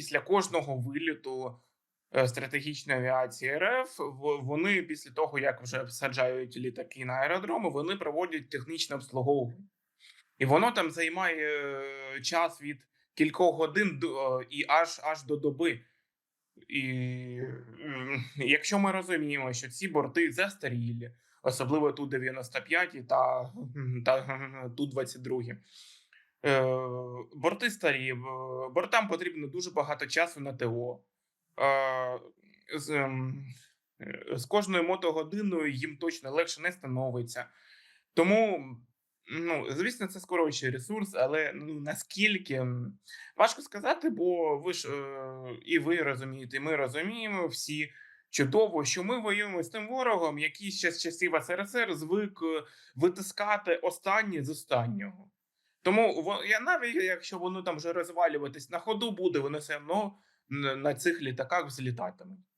після кожного виліту е, стратегічної авіації РФ вони після того, як вже всаджають літаки на аеродроми, вони проводять технічне обслуговування. І воно там займає е, час від кількох годин до, е, і аж аж до доби. І якщо ми розуміємо, що ці борти застарілі, особливо ту 95 та, та ту 22 Е, борти старі, бортам потрібно дуже багато часу на ТО. Е, з, ем, е, з кожною мотогодиною їм точно легше не становиться. Тому, ну, звісно, це скорочує ресурс, але ну, наскільки важко сказати, бо ви ж е, і ви розумієте, і ми розуміємо всі чудово, що ми воюємо з тим ворогом, який ще з часів СРСР звик е, витискати останнє з останнього. Тому я навіть якщо воно там вже розвалюватись на ходу буде, воно все одно на цих літаках взлітатимуть.